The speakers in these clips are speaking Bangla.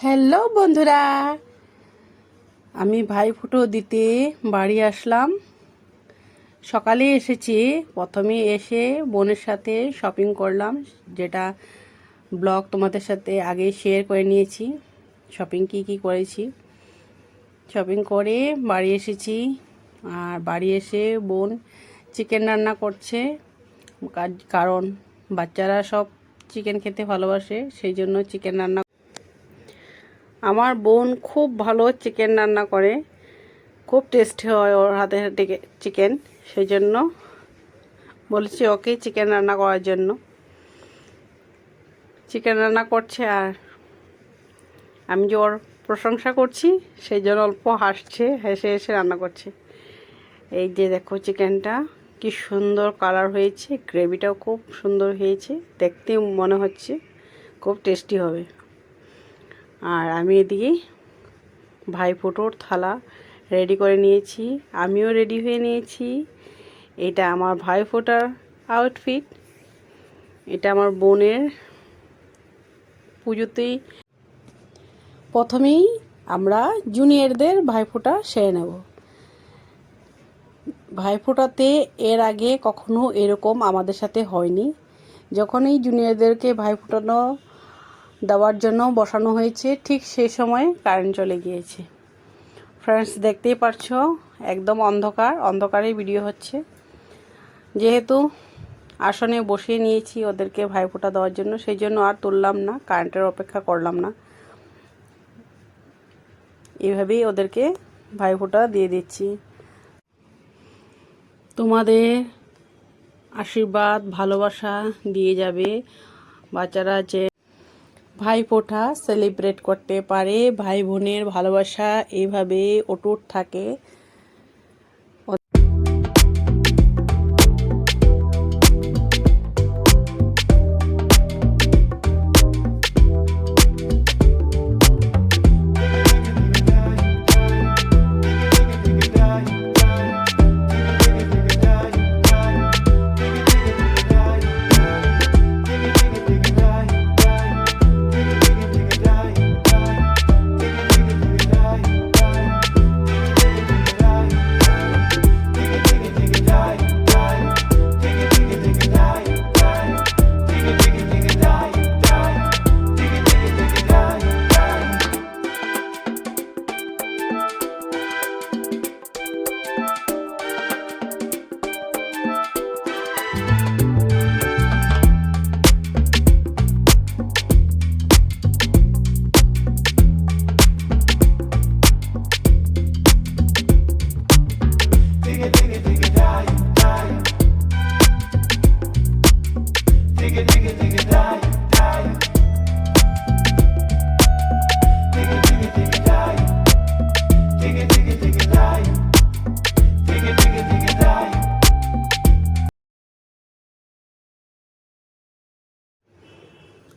হ্যালো বন্ধুরা। আমি ভাই ফুটো দিতে বাড়ি আসলাম। সকালে এসেছি। প্রথমে এসে বোনের সাথে শপিং করলাম, যেটা ব্লগ তোমাদের সাথে আগে শেয়ার করে নিয়েছি। শপিং কি কি করেছি? শপিং করে বাড়ি এসেছি। আর বাড়ি এসে বোন চিকেন রান্না করছে। কারণ বাচ্চারা সব চিকেন খেতে ভালোবাসে, সেই জন্য চিকেন রান্না আমার বোন খুব ভালো চিকেন রান্না করে। খুব টেস্টি হয় ওর হাতে হাতে চিকেন সেই জন্য বলেছি ওকে চিকেন রান্না করার জন্য। চিকেন রান্না করছে আর আমি যে ওর প্রশংসা করছি, সেই জন্য অল্প হাসছে, হেসে হেসে রান্না করছে। এই যে দেখো চিকেনটা কি সুন্দর কালার হয়েছে গ্রেভিটাও খুব সুন্দর হয়েছে দেখতে মনে হচ্ছে, খুব টেস্টি হবে। আর আমি এদিকে ভাই ফোটোর থালা রেডি করে নিয়েছি, আমিও রেডি হয়ে নিয়েছি। এটা আমার ভাই ফোটার আউটফিট এটা আমার বোনের পুজোতেই। প্রথমেই আমরা জুনিয়রদের ভাইফোঁটা সেরে নেব। ভাইফোঁটাতে এর আগে কখনো এরকম আমাদের সাথে হয়নি। যখনই জুনিয়রদেরকে ভাইফোঁটানো দেওয়ার জন্য বসানো হয়েছে, ঠিক সেই সময় কারেন্ট চলে গিয়েছে। ফ্রেন্ডস দেখতেই পারছ, একদম অন্ধকার, অন্ধকারেই ভিডিও হচ্ছে। যেহেতু আসনে বসিয়ে নিয়েছি ওদেরকে ভাইফোঁটা দেওয়ার জন্য, সেই জন্য আর তুললাম না কারেন্টের অপেক্ষা করলাম না। এইভাবেই ওদেরকে ভাইফোঁটা দিয়ে দিচ্ছি। তোমাদের আশীর্বাদ, ভালোবাসা দিয়ে যাবে বাচ্চারা যে ভাই ফোঁটা সেলিব্রেট করতে পারে ভাই বোনের ভালোবাসা এইভাবে অটুট থাকে।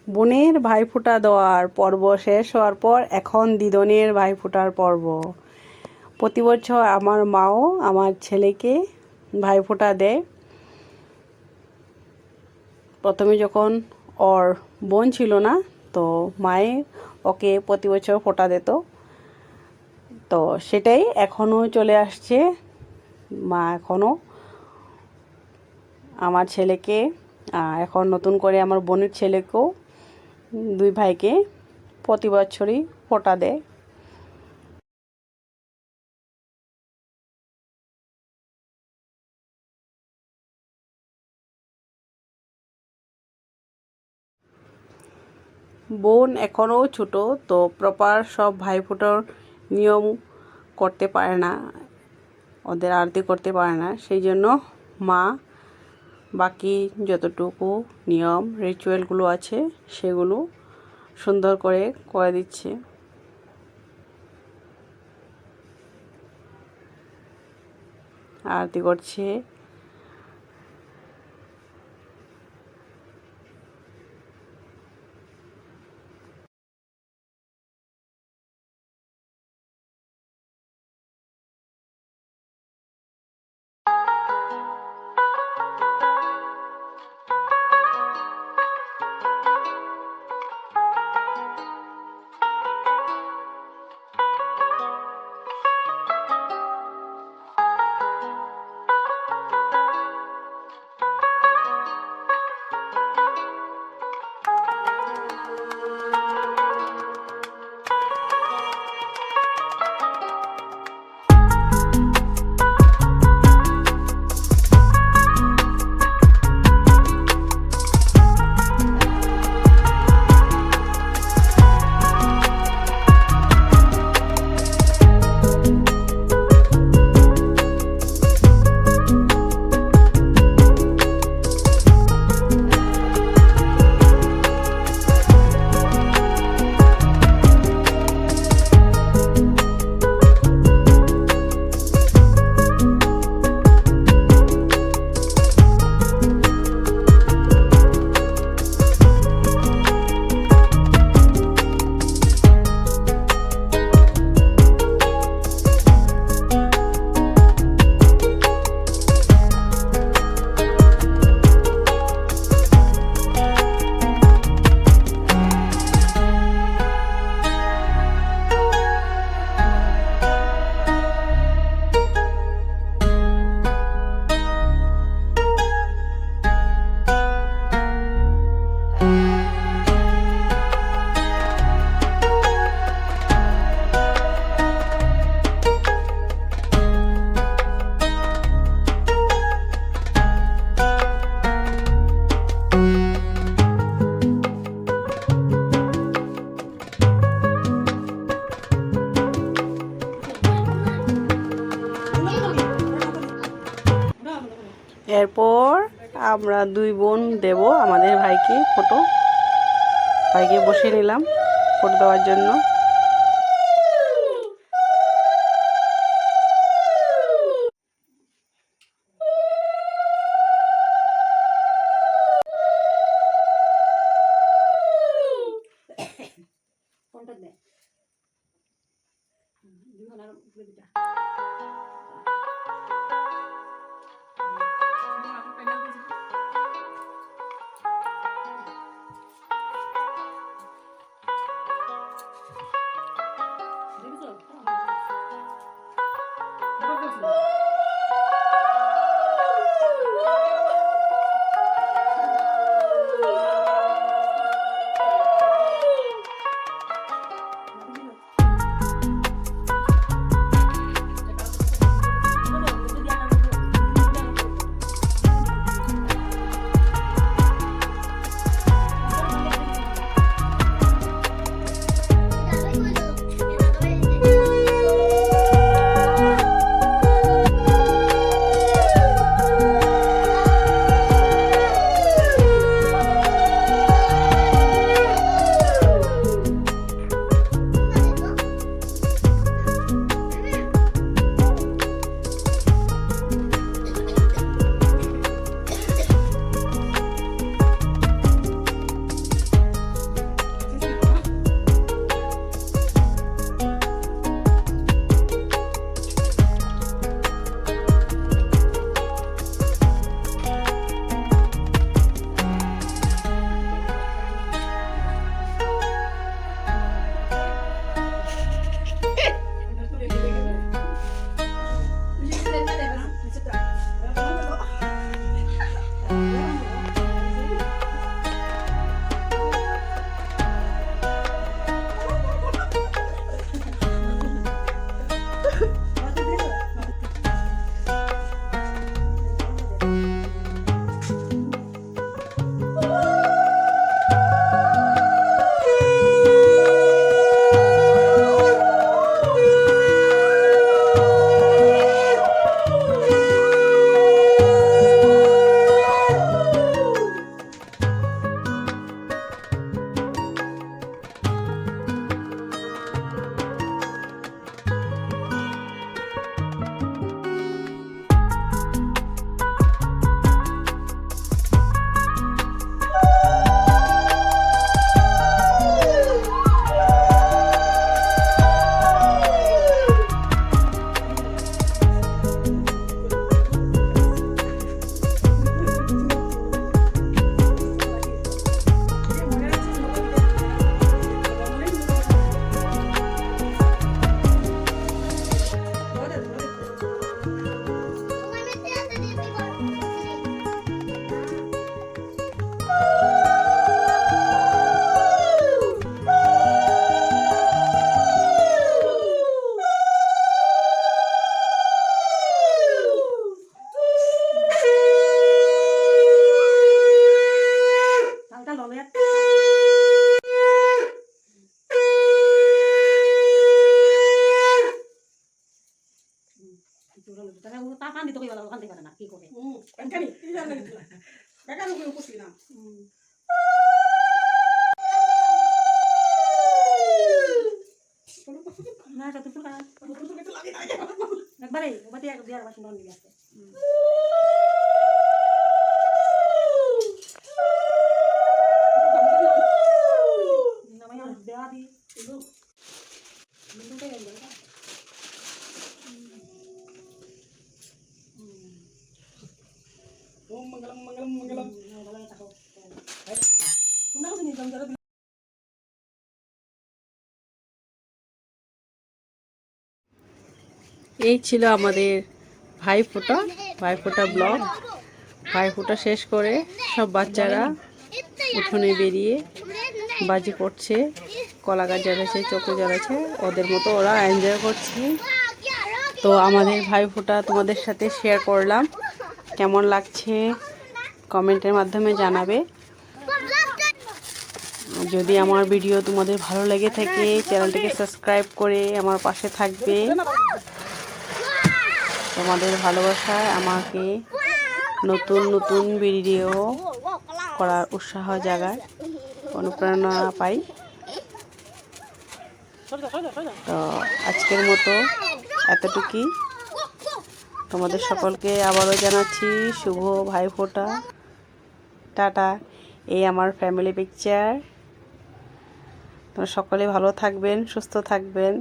বোনের ভাইফোঁটা দেওয়ার পর্ব শেষ হওয়ার পর এখন দিদনের ভাইফোঁটার পর্ব। প্রতি বছর আমার মাও আমার ছেলেকে ভাইফোঁটা দেয়। প্রথমে যখন ওর বোন ছিল না, তো মায়ে ওকে প্রতি বছর ফোঁটা দিত। তো সেটাই এখনও চলে আসছে। মা এখনও আমার ছেলেকে এখন নতুন করে আমার বোনের ছেলেকেও দুই ভাইকে প্রতি বছরই ফোঁটা দেয়। বোন এখনও ছোট, তো প্রপার সব ভাইফোঁটার নিয়ম করতে পারে না, ওদের আরতি করতে পারে না। সেই জন্য মা বাকি যতটুকু নিয়ম রিচুয়ালগুলো আছে সেগুলো সুন্দর করে করে দিচ্ছে। আরতি করছে আমরা দুই বোন দেব আমাদের ভাইকে ফটো। ভাইকে বসে নিলাম ফটো দেওয়ার জন্য। Nah, satu tuh kan. নতুন করে তো লাগে না, আগে ভালো। Ekbare, berarti ya biar masih non dia. Namanya harus hati. Itu. Itu kayak yang এই ছিল আমাদের ভাইফোঁটা ভাইফোঁটা ব্লগ। ভাইফোঁটা শেষ করে সব বাচ্চারা উঠোনে বেরিয়ে বাজি করছে কলা গাছ জ্বালাচ্ছে চোখে জ্বালাচ্ছে, ওদের মতো ওরা এনজয় করছে। তো আমাদের ভাইফোঁটা তোমাদের সাথে শেয়ার করলাম। কেমন লাগছে কমেন্টের মাধ্যমে জানাবে। যদি আমার ভিডিও তোমাদের ভালো লেগে থাকে, চ্যানেলটিকে সাবস্ক্রাইব করে আমার পাশে থাকবে। তোমাদের ভালোবাসায় আমাকে নতুন নতুন ভিডিও করার উৎসাহ জাগায়, অনুপ্রেরণা পাই। তো আজকের মতো এতটুকুই। তোমাদের সকলকে আবারও জানাচ্ছি শুভ ভাইফোঁটা টাটা। এই আমার ফ্যামিলি পিকচার তোমরা সকলে ভালো থাকবেন, সুস্থ থাকবেন।